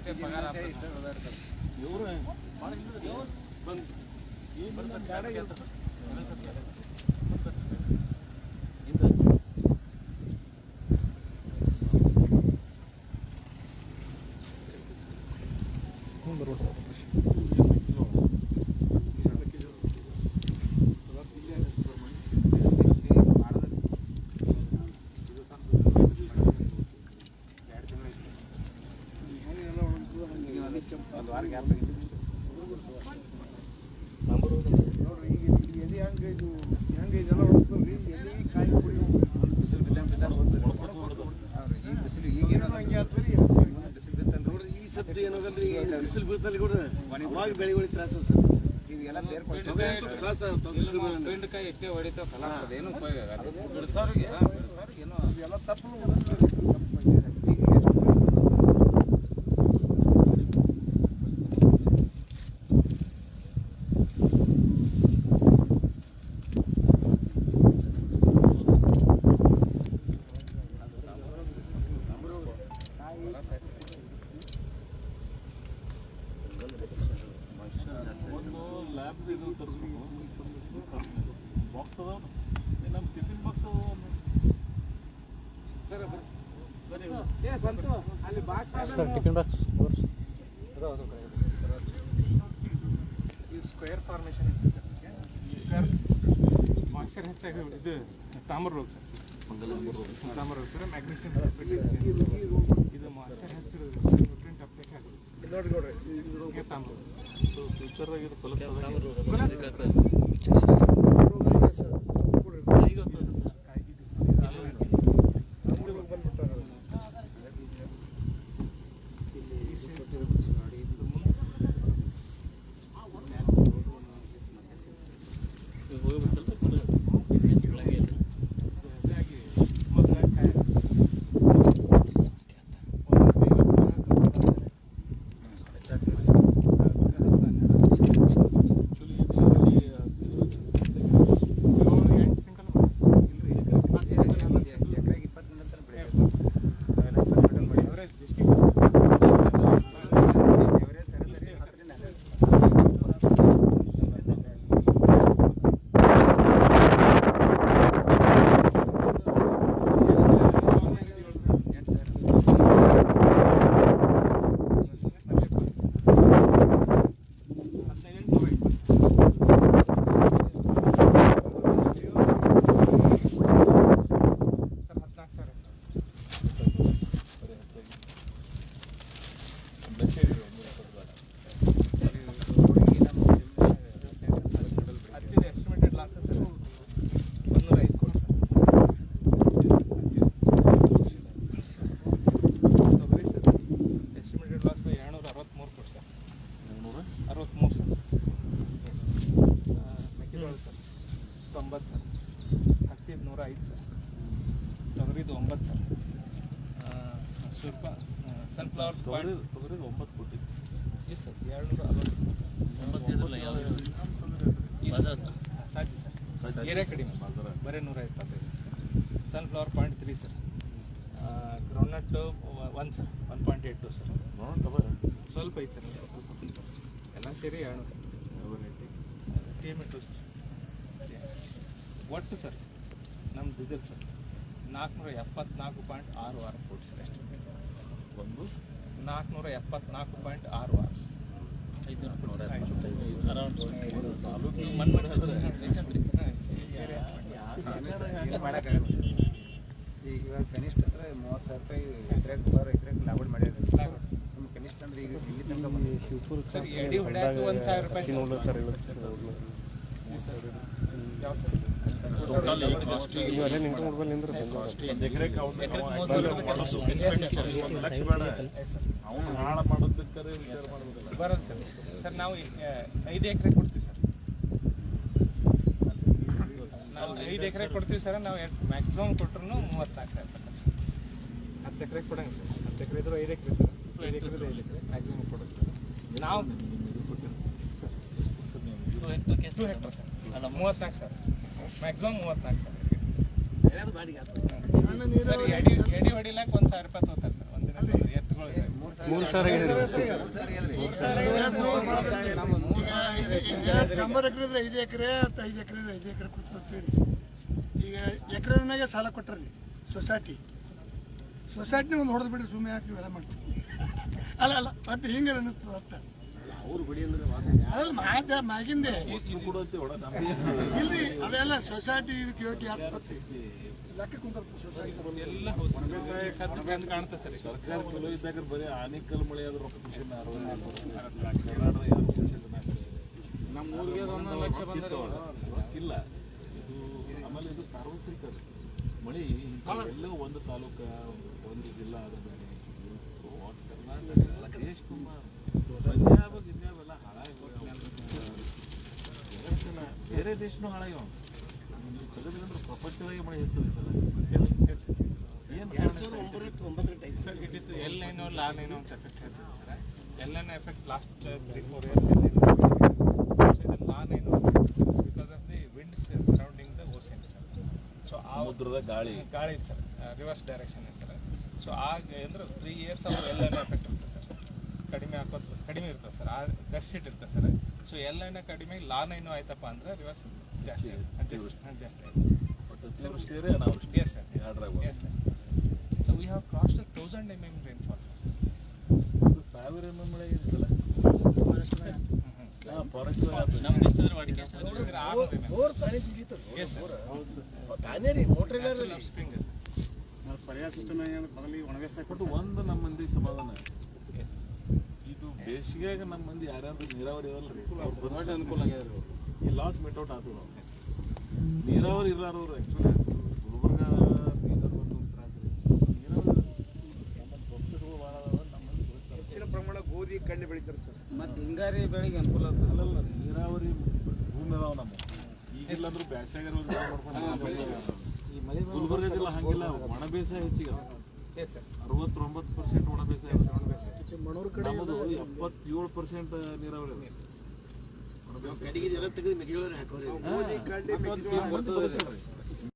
ಅಷ್ಟೇ ಪಗಾರ ಆಗ್ತದೆ. ಒಂದು ವಾರ ಗ್ಯಾಪ್ ನೋಡ್ರಿ ಈಗ ಇಲ್ಲಿ ಎಲ್ಲಿ ಹೆಂಗೆ ಇದು ಹೆಂಗೆ ಇದೆಲ್ಲ ಹೊಡ್ಕೊಂಡ್ರಿ ಎಲ್ಲಿ ಕಾಯಿ ಕುಡಿ ಬಿಸಿಲು ಬಿದ್ದಂಗೆ ಬಿದ್ದಂಗೆ ಹೋಗ್ತದೆ ಹೌದು ಈಗ ಬಿಸಿಲು ಈಗೇನೋ ಹಂಗೆ ಆತ್ರಿ ಬಿಸಿಲು ಬಿತ್ತಂದ್ರೆ ನೋಡ್ರಿ ಈ ಸದ್ಯ ಏನಾಗಲ್ರಿ ಬಿಸಿಲು ಬೀಳ್ತಲ್ಲಿ ಕೂಡ ಅವಾಗ ಬೆಳೆಗಳಿಗೆ ತ್ರಾಸ ಸರ್ ಇವೆಲ್ಲ ಬೇರೆ ತೊಗರಿ ಅಂತೂ ತ್ರಾಸ ಆಗ್ತಾವ ಬಿಸಿಲು ಬೀಳಂದ್ರೆ. ಬೆಂಡೆಕಾಯಿ ಎಷ್ಟೇ ಹೊಡಿತಾವ ಕಲಾಸ್ ಅದೇನು ಉಪಯೋಗ? ಬಿಡಿಸೋರಿಗೆ ಬಿಡಿಸೋರಿಗೆ ಏನೋ ಎಲ್ಲ ತಪ್ಪು ಒಂದು ಲ್ಯಾಬ್ ಇದು ತರಿಸ್ಬೇಕು ಬಾಕ್ಸ್ ಅದಾವ ನಮ್ಮ ಟಿಫಿನ್ ಬಾಕ್ಸ್ ಅದಾವ ಅಲ್ಲಿ ಬಾಕ್ಸ್ ಇದು ಸ್ಕ್ವೇರ್ ಫಾರ್ಮೇಷನ್ ಇತ್ತು ಸರ್. ಈ ಸ್ಕ್ವೇರ್ ಮಾಯ್ಚರ್ ಹೆಚ್ಚಾಗಿ ಇದು ತಾಮ್ರ ರೋಗ ಸರ್. ತಾಮ್ರ ರೋಗ ಸರ್ ಮ್ಯಾಗ್ನೀಸಿಯಂ ಇದು. ಮಾಯ್ಚರ್ ಹೆಚ್ಚು ನ್ಯೂಟ್ರಿಯೆಂಟ್ ಅಪ್ಟೇಕ್ ಆಗುತ್ತೆ ನೋಡಿ ನೋಡ್ರಿ ತಾಮ್ರ ಸೊ ಫ್ಯೂಚರ್ದಾಗ ಇದು ಕೊಲಪ್ಸ್ ಎಕರೆಗೆ ಇಪ್ಪತ್ತು ನಂತರ ಬೆಳಿತಾರೆ ಅವರೇಜ್ ಡಿಸ್ಟಿಕ್ ಎವರೇಜ್ ಸರಾಸರಿ ಹತ್ತರಿಂದ ಹನ್ನೆರಡು ಸರ್ ಹದಿನಾಲ್ಕು ಸಾವಿರ ಹತ್ತಿದ ಎಸ್ಟಿಮೇಟೆಡ್ ಲಾಸಸ್ ಸರ್ ಒಂದೂರ ಐದು ಕೋಟಿ ಸರ್ ತೊಗರಿ ಸರ್ ಎಸ್ಟಿಮೇಟೆಡ್ ಲಾಸ್ ಎರಡುನೂರ ಅರವತ್ತ್ಮೂರು ಕೋಟಿ ಸರ್ ಅರವತ್ತ್ಮೂರು ಸರ್ ಮೆಕ್ಕೆಜೋಳ ಸರ್ ತೊಂಬತ್ತು ಸರ್ ಹತ್ತಿದ ನೂರ ಐದು ಸರ್ ತೊಗರಿದು ಒಂಬತ್ತು ಸರ್ ಸ್ವಲ್ಪ ಸನ್ಫ್ಲವರ್ ತೊಗರಿ ತೊಗರಿಗೆ ಒಂಬತ್ತು ಕೋಟಿ ಎಷ್ಟು ಸರ್ ಎರಡುನೂರ ಅರವತ್ತು. ಸಾಧ್ಯ ಸರ್. ಏರಿಯಾ ಕಡಿಮೆ ಬರೀ ನೂರ ಇಪ್ಪತ್ತೈದು sunflower point three sir. Groundnut one sir. One point eight two sir. ಸ್ವಲ್ಪ ಐತೆ ಸರ್ ಸ್ವಲ್ಪ ಎಲ್ಲ ಸೇರಿ ಏಳ್ನೂರ ಟಿ ಎಂ ಟು ಸರ್. ಒಟ್ಟು ಸರ್ ನಮ್ದು ಇದ್ರ ಸರ್. ನಾಲ್ಕುನೂರ ಎಪ್ಪತ್ನಾಲ್ಕು ಪಾಯಿಂಟ್ ಆರು ಆರು ಕೋಟಿ ಸರ್ ಅಷ್ಟೇ. ಒಂದು ನಾಲ್ಕುನೂರ ಎಪ್ಪತ್ನಾಲ್ಕು ಪಾಯಿಂಟ್ ಆರು ವಾರ್ಸ್ ಈಗ ಇವಾಗ ಕನಿಷ್ಠ ಅಂದ್ರೆ ಮೂವತ್ತು ಸಾವಿರ ರೂಪಾಯಿ ಎಕರೆಗೆ ಬರೋ ಎಕರೆಗೆ ಲಾಭ ಮಾಡ್ಯಾರ ಸುಮ್ಮನೆ ಕನಿಷ್ಠ ಅಂದ್ರೆ ಈಗ ಇಲ್ಲಿ ತನಕ ಎಡಿ ಹೊಡ್ಯಾಕ ಒಂದು ಸಾವಿರ ರೂಪಾಯಿ ಸರ್. ಸರ್? ಒಂದು ಲಕ್ಷ ಅವನು ಸರ್ ಸರ್ ನಾವು ಐದು ಎಕರೆ ಕೊಡ್ತೀವಿ ಸರ್ ನಾವು ಐದು ಎಕರೆ ಕೊಡ್ತೀವಿ ಸರ್ ನಾವು ಮ್ಯಾಕ್ಸಿಮಮ್ ಕೊಟ್ರು ಮೂವತ್ನಾಲ್ಕು ಸಾವಿರ ಸರ್ ಹತ್ತು ಎಕರೆ ಕೊಡಂಗೆ ಸರ್ ಹತ್ತು ಎಕರೆ ಇದ್ರೆ ಐದು ಎಕರೆ ಸರ್ ಐದು ಎಕರೆ ಇಲ್ಲ ಸರ್ ಮ್ಯಾಕ್ಸಿಮಮ್ ಕೊಡೋದು ಸರ್ ನಾವು ಸರ್ ಟು ಹೆಕ್ಟರ್ ಸರ್ ಅಲ್ಲ ಮೂವತ್ನಾಲ್ಕು ಸಾವಿರ ಸರ್. ಮ್ಯಾಕ್ಸಿಮಮ್ ಮೂವತ್ನಾಲ್ಕು ಸಾವಿರ. ಸರ್ ಎಡಿ ಎಡಿ ಹೊಡಿಲಾಕ ಒಂದು ಸಾವಿರ ರೂಪಾಯಿ ತಗೋತಾರೆ ಸರ್ ಒಂದಿನ ಎತ್ತುಗಳು. ಮೂರು ಸಾವಿರ ಶಂಬರ್ ಎಕರೆ ಇದ್ರೆ ಐದು ಎಕರೆ ಅಥವಾ ಐದು ಎಕರೆ ಇದ್ರೆ ಐದು ಎಕರೆ ಕೊಡ್ತೀವಿ ಈಗ ಎಕರೆನಾಗೆ ಸಾಲ ಕೊಟ್ಟರಿ ಸೊಸೈಟಿ. ಸೊಸೈಟಿನ ಒಂದು ಹೊಡೆದು ಬಿಡ್ರಿ ಸುಮ್ಮನೆ ಹಾಕಿ ಎಲ್ಲ ಮಾಡ್ತೀವಿ ಅಲ್ಲ ಅಲ್ಲ ಅದು ಹಿಂಗೆ ಅನ್ನಿಸ್ತದೆ ಒಟ್ಟು ಮಾತ ಹೊಡ ಇಲ್ರಿ ಅದೆಲ್ಲ ಸೊಸೈಟಿ ಇದಕ್ಕೆ ಯೋಗ್ಯ ಲೆಕ್ಕ ಸೊಸೈಟಿ. ಸರ್ಕಾರ ಚಲೋ ಇದ್ದಾಗ ಬರೀ ಆನೇಕಲ್ ಮಳೆ ಆದ್ರೂ ರೊಕ್ಕ ಖುಷಿ ನಮ್ಮ ಊರಿಗೆ ಒಂದು ಲಕ್ಷ ಬಂದರೆ ಇಲ್ಲ. ಇದು ಆಮೇಲೆ ಇದು ಸಾರ್ವತ್ರಿಕ. ಮಳೆ ಎಲ್ಲೋ ಒಂದು ತಾಲೂಕ ಒಂದು ಜಿಲ್ಲಾ ಆದ ಮೇಲೆ ಕರ್ನಾಟಕ ದೇಶ ತುಂಬ ಬೇರೆ ದೇಶನೂ ಹಾಳಾಗ್ಯಾವ ಪ್ರಪಂಚದಾಗೆ ಮಳೆ ಹೆಚ್ಚು ಏನು is El Nino La Nina ಅಂತ ಎಫೆಕ್ಟ್ ಇರ್ತದೆ sir. El Nino effect last three four years ಇದು. La Nina because of the winds surrounding the ocean sir so ಆ ಸಮುದ್ರದ ಗಾಳಿ. ಗಾಳಿ sir. Reverse direction sir. So ಆಗ ಅಂದ್ರೆ ತ್ರೀ ಇಯರ್ಸ್ ಅವ್ರು ಎಲ್ ಎನ್ ಎಫೆಕ್ಟ್ ಇರುತ್ತೆ ಸರ್. ಕಡಿಮೆ ಹಾಕೋದು ಕಡಿಮೆ ಇರ್ತದೆ ಸರ್. ಆ ಡೆಫಿಸಿಟ್ ಇರ್ತದೆ ಸರ್. ಸೊ ಎಲ್ ಎನ್ ಕಡಿಮೆ ಲಾ ಏನು ಆಯ್ತಪ್ಪ ಅಂದ್ರೆ ರಿವರ್ಸ್ ಜಾಸ್ತಿ. ಜಾಸ್ತಿ ಜಾಸ್ತಿ ಸರ್ ಅಷ್ಟೇ sir Yes, we thousand mm rainfall, sir. ಇದು ಸಾವಿರ ಎಂ ಮಳೆ ಮೋಟ್ರ್ ಇಲ್ಲ Natural ಪರ್ಯಾಯ ಸಿಸ್ಟಮ್ ಬದಲಿಗೆ ಕೊಟ್ಟು ಬಟ್ ಒಂದು ನಮ್ಮ ಮಂದಿ ಸಮಾಧಾನ. ಇದು ಬೇಸಿಗೆಯಾಗ ನಮ್ಮ ಮಂದಿ ಯಾರ್ಯಾರು ನೀರಾವರಿ ಇರಲ್ರಿ. ಅನುಕೂಲ ಆಗ್ಯದ ಈ ಲಾಸ್ ಮೆಟೌಟ್ ಆತು ನಾವು ನೀರಾವರಿ ಇರಲಾರವ್ರು ಆ್ಯಕ್ಚುಲಿ ಗುಲ್ಬರ್ಗ ಬೀದರ್ ಮತ್ತು ತ್ರಾಸ. ನೀರಾವರಿ ನಮ್ಮಲ್ಲಿ ಭಕ್ತರು ಭಾಳ ನಮ್ಮ. ಹೆಚ್ಚಿನ ಪ್ರಮಾಣ ಗೋಧಿ ಕಣ್ಣು ಬೆಳಿತಾರೆ ಸರ್. ಮತ್ತು ಹಿಂಗಾರಿ ಬೆಳೆಗೆ ಅನುಕೂಲ ಅಲ್ಲಲ್ಲ ನೀರಾವರಿ ಭೂಮಿ ಅದಾವ ನಮ್ಮ ಈಗಿಲ್ಲ ಅಂದ್ರೂ ಬ್ಯಾಸ್ಯಾಗ ಮಾಡ್ಕೊಂಡು ಗುಲ್ಬರ್ಗ ಜಿಲ್ಲಾ ಹಂಗಿಲ್ಲ ಒಣ ಬೇಸಾಯ ಹೆಚ್ಚಿಗೆ. ಅರವತ್ತೊಂಬತ್ತು ಪರ್ಸೆಂಟ್ ಒಣ ಬೇಸಾಯ. ಬೇಸಾಯ. ನಮ್ಮದು ಎಪ್ಪತ್ತೇಳು ಪರ್ಸೆಂಟ್ ನೀರಾವರಿ. ಒಣ. ಕಡೆಗೆ ಎಲ್ಲ ತೆಗೆದು ಮೆಕ್ಕೆಜೋಳ ಹಾಕೋರಿ.